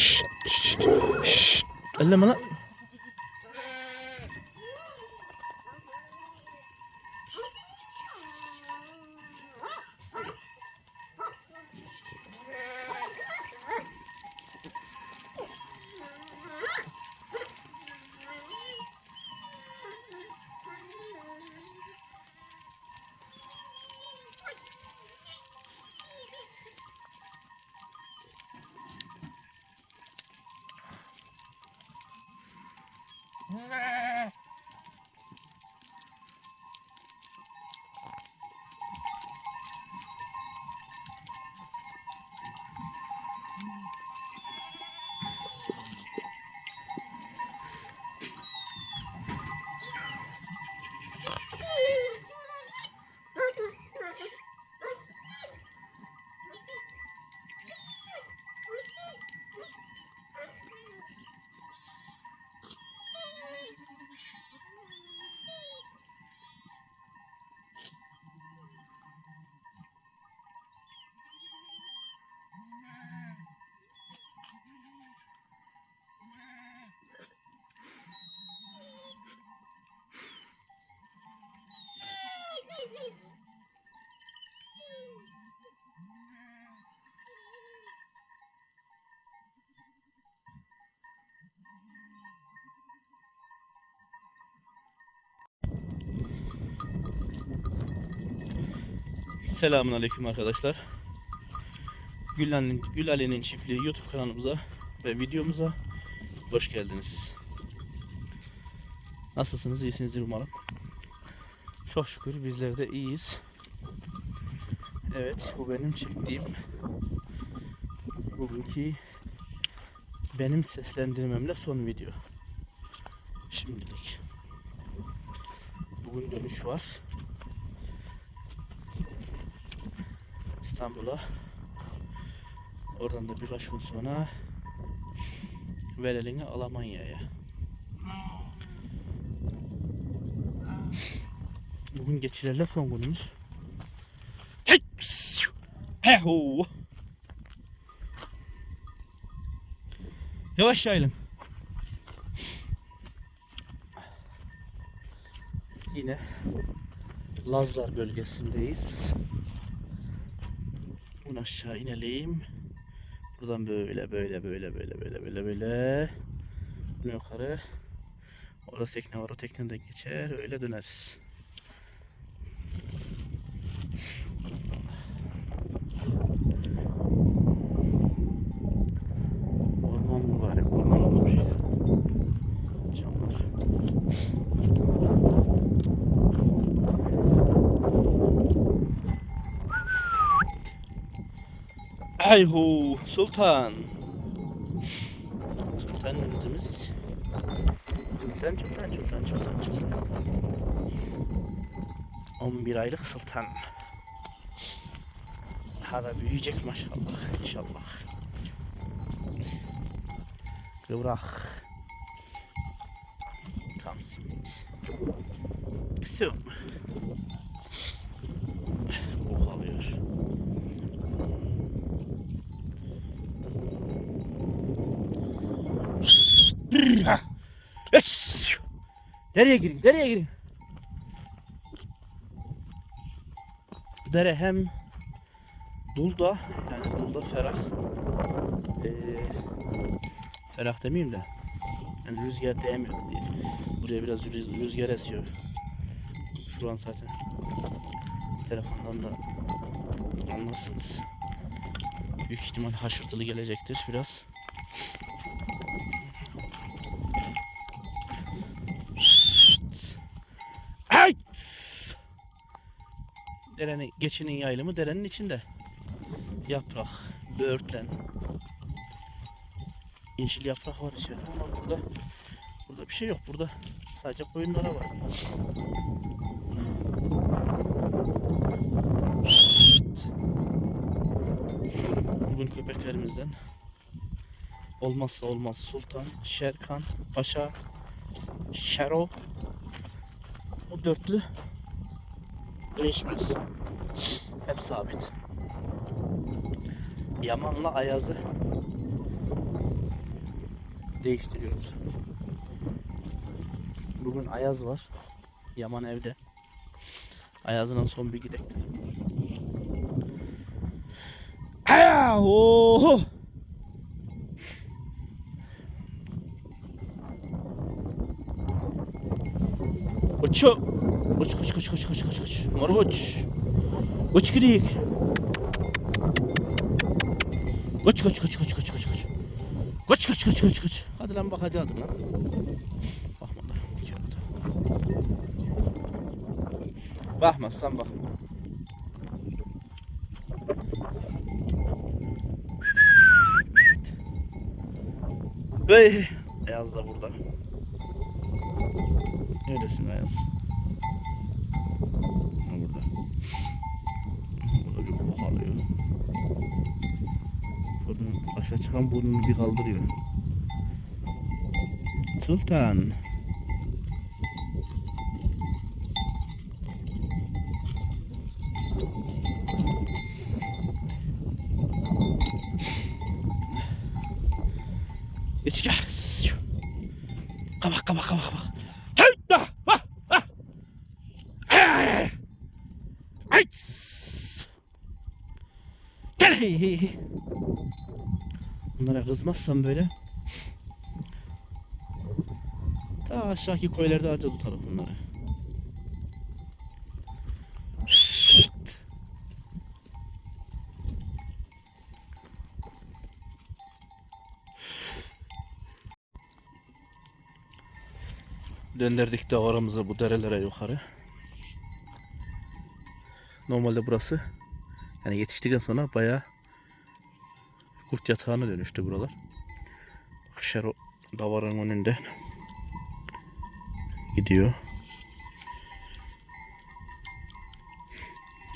Shh! Shh! Shh! Alam mo na. Yeah. Selamun Aleyküm arkadaşlar. Gül Ali'nin, Gül Ali'nin çiftliği YouTube kanalımıza ve videomuza hoş geldiniz. Nasılsınız? İyisinizdir umarım. Çok şükür bizler de iyiyiz. Evet, bu benim çektiğim bugünkü benim seslendirmemle son video. Şimdilik. Bugün dönüş var. İstanbul'a. Oradan da birkaç gün sonra Velel'ini Almanya'ya. Bugün geçilerle son günümüz. Heho. Yavaş yayılın. Yine Lazlar bölgesindeyiz. Aşağı inelim. Buradan böyle böyle böyle böyle böyle böyle böyle. Bunu yukarı. Orada tekne var. O tekneden geçer. Öyle döneriz. Orman mübarek. Orman olmuş ya. Camlar. Ayhu Sultan. Sultan kızımız. Sultan Sultan Sultan Sultan Sultan. 11 aylık sultan. Daha da büyüyecek maşallah inşallah. Kıvrak. Tam simit. Kısım. Koku Nereye gireyim? Nereye gireyim? Dere hem Dulda yani Dulda ferah ee, ferah demeyeyim de yani rüzgar değmiyor. Buraya biraz rüz- rüzgar esiyor. Şu an zaten telefondan da anlarsınız. Büyük ihtimal haşırtılı gelecektir biraz. Ay! Derenin, geçinin yaylımı derenin içinde. Yaprak, böğürtlen. Yeşil yaprak var içeride ama burada burada bir şey yok. Burada sadece koyunlara var. Bugün köpeklerimizden olmazsa olmaz Sultan, Şerkan, Paşa, Şero o dörtlü değişmez. Hep sabit. Yaman'la Ayaz'ı değiştiriyoruz. Bugün Ayaz var. Yaman evde. Ayaz'ın son bir gidek. Aya! Oho! Uçu! Uç uç uç uç uç uç uç. Mor uç. Gidik. Uç uç uç uç uç uç uç. Uç uç uç uç uç. Hadi lan bakacağız lan. Bakma da. kağıda. Bakmazsan bakma. Ve Ayaz da burada. Neredesin Ayaz? Ha, Burada. Burada bir koku alıyor. Aşağı çıkan burnunu bir kaldırıyor. Sultan. İç gel. Kabak kabak kabak kabak. Gel hey hey hey. Bunlara kızmazsam böyle. Daha aşağıki koylarda acı tutarız bunları. Döndürdük de aramızı bu derelere yukarı. Normalde burası yani yetiştikten sonra bayağı kurt yatağına dönüştü buralar. Bak Şero davarın önünde gidiyor.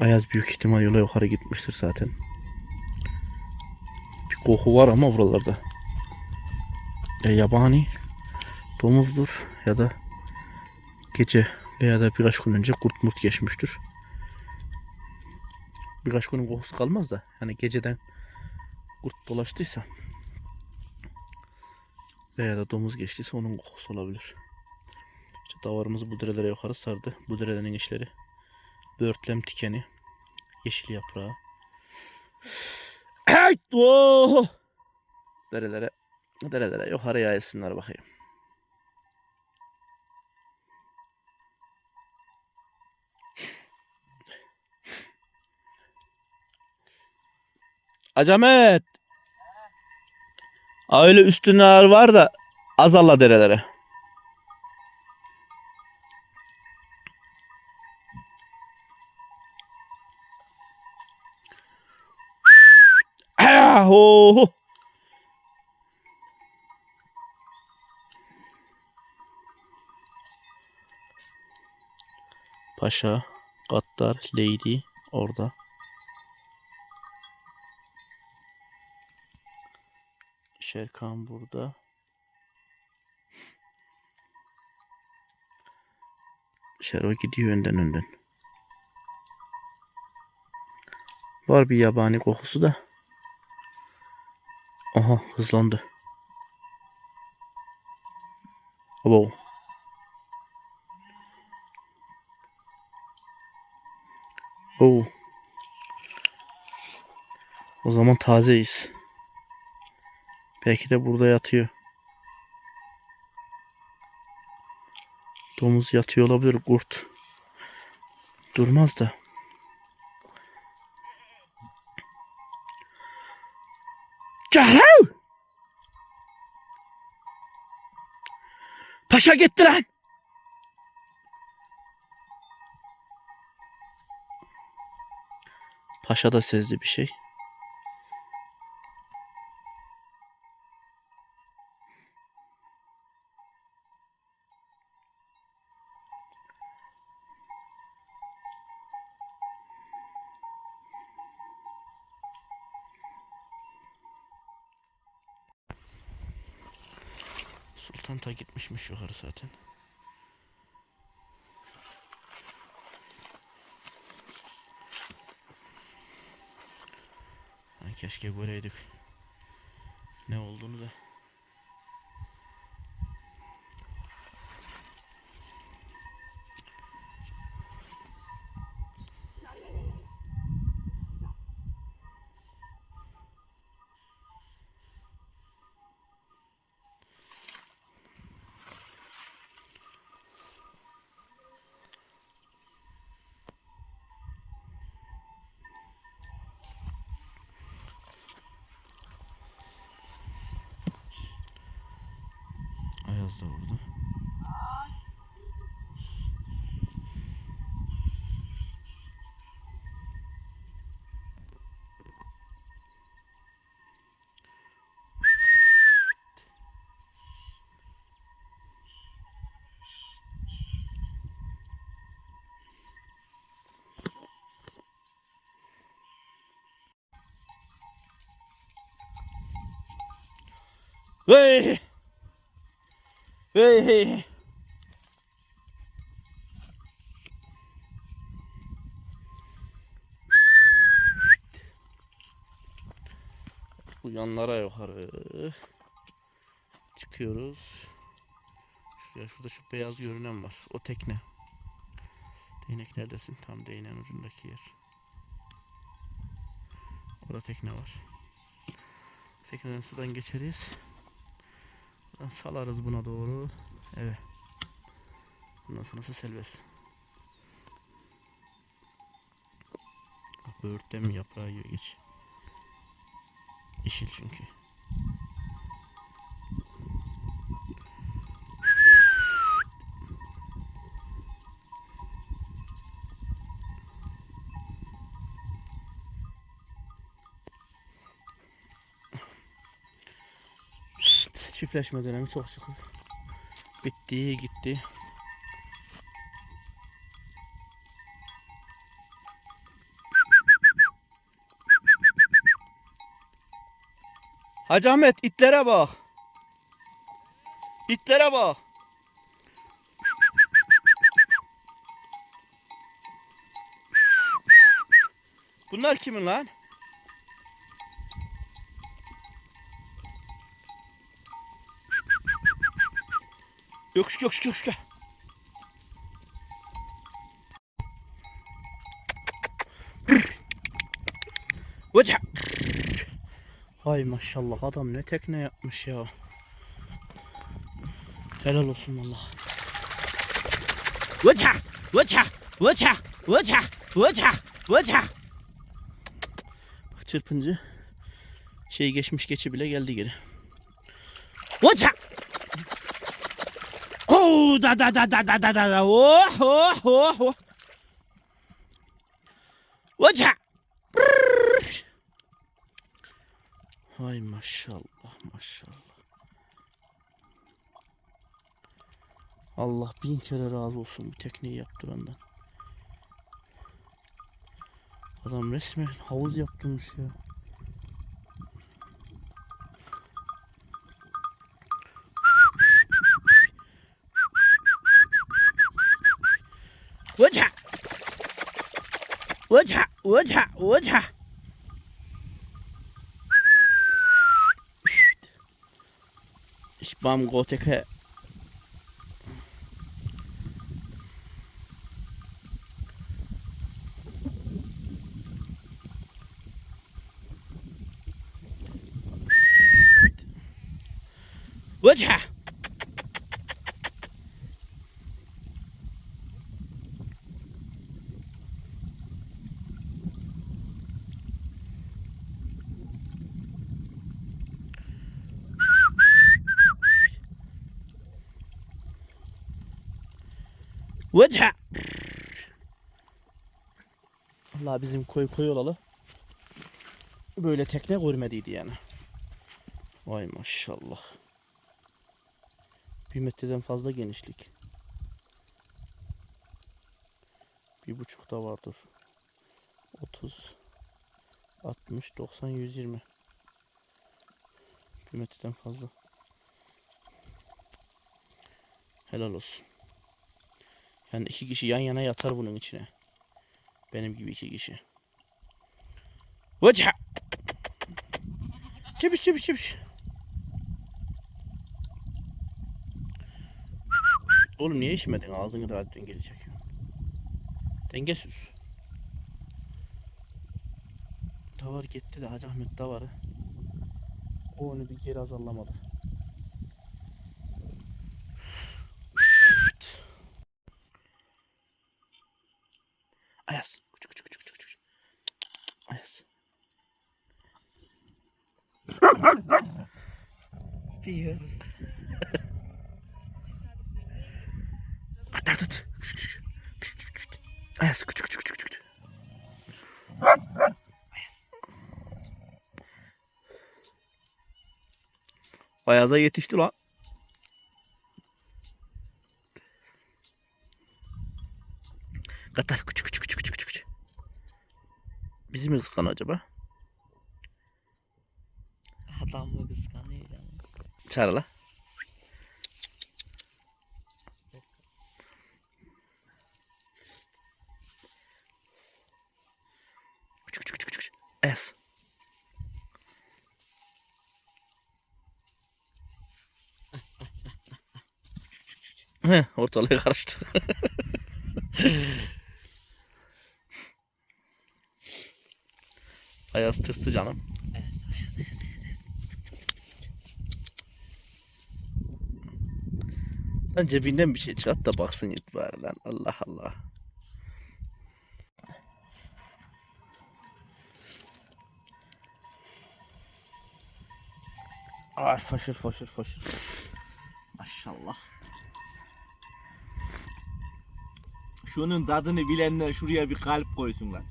Ayaz büyük ihtimal yola yukarı gitmiştir zaten. Bir koku var ama buralarda. Ya yabani domuzdur ya da gece veya da birkaç gün önce kurt murt geçmiştir. Birkaç günün kokusu kalmaz da yani geceden kurt dolaştıysa veya da domuz geçtiyse onun kokusu olabilir. İşte davarımız bu derelere yukarı sardı. Bu derelerin işleri börtlem tikeni, yeşil yaprağı. Hey! Oh! Derelere, derelere yukarı yayılsınlar bakayım. Acamet. Aa, Öyle üstüne ağır var da azalla derelere. Ah, oh. Paşa, Gattar, Lady orada. Şerkan burada. Şero gidiyor önden önden. Var bir yabani kokusu da. Aha hızlandı. Abo. Oo. O zaman tazeyiz. Belki de burada yatıyor. Domuz yatıyor olabilir kurt. Durmaz da. Gel Paşa gitti lan. Paşa da sezdi bir şey. Ta gitmişmiş yukarı zaten. Ha, keşke göreydik. Ne olduğunu da. Kiraz da orada. Hey! Hey hey! Bu yanlara yukarı. Çıkıyoruz. Şuraya şurada şu beyaz görünen var. O tekne. Değnek neredesin? Tam değneğin ucundaki yer. Orada tekne var. Tekneden sudan geçeriz. Salarız buna doğru. Evet. Bundan sonrası serbest. Bak böğürtten mi yaprağı yiyor geç. Yeşil çünkü. Çiftleşme dönemi çok şükür. Bitti gitti. Hacı Ahmet itlere bak. İtlere bak. Bunlar kimin lan? Yokuş yokuş yokuş gel. Hoca. Hay maşallah adam ne tekne yapmış ya. Helal olsun valla. Hoca. Hoca. Hoca. Hoca. Hoca. Hoca. Bak çırpıncı şey geçmiş geçi bile geldi geri. Hoca. Oh da da da da da da da da oh oh oh oh. Hoca. Hay maşallah maşallah. Allah bin kere razı olsun bu tekneyi yaptırandan. Adam resmen havuz yaptırmış ya. 워차 워차 워차 워차 spam går til kæ. Watcha! Allah bizim koy koy olalı. Böyle tekne görmediydi yani. Vay maşallah. Bir metreden fazla genişlik. Bir buçuk da vardır. 30 60 90 120 Bir metreden fazla. Helal olsun. Yani iki kişi yan yana yatar bunun içine. Benim gibi iki kişi. Hoca! Çepiş çepiş çepiş. Oğlum niye içmedin? Ağzını da dengeli çekiyor. Dengesiz. Davar gitti de Hacı Ahmet davarı. O onu bir geri azarlamadı. Ayaz. Küçük küçük küçük küçük. küçük. Ayaz. Jesus. Katar tut. Ayaz küçük küçük küçük küçük. Ayaz'a yetişti lan. Katar küçük küçük küçük küçük küçük. Bizi mi kıskanıyor acaba? Adam mı kıskanıyor Es. Heh, ortalığı karıştı. Ayaz tırstı canım. Evet, evet, evet, evet. Lan cebinden bir şey çıkart da baksın itibari lan. Allah Allah. Ay faşır faşır faşır. Maşallah. Şunun tadını bilenler şuraya bir kalp koysunlar.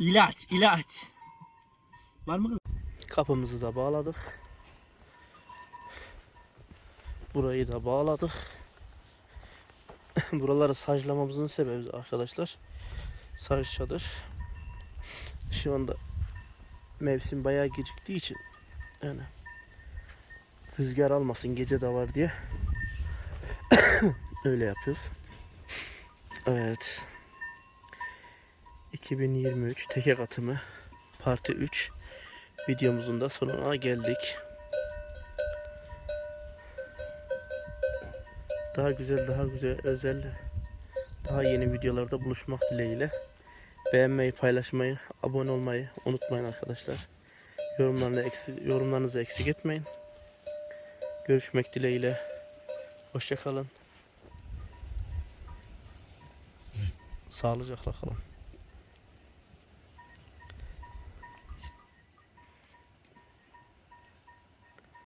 İlaç, ilaç. Var mı kız? Kapımızı da bağladık. Burayı da bağladık. Buraları saclamamızın sebebi arkadaşlar. Saç çadır. Şu anda mevsim bayağı geciktiği için yani rüzgar almasın gece de var diye öyle yapıyoruz. Evet. 2023 teke katımı parti 3 videomuzun da sonuna geldik. Daha güzel, daha güzel, özel, daha yeni videolarda buluşmak dileğiyle. Beğenmeyi, paylaşmayı, abone olmayı unutmayın arkadaşlar. Yorumlarını eksik, yorumlarınızı eksik etmeyin. Görüşmek dileğiyle. Hoşçakalın. Sağlıcakla kalın.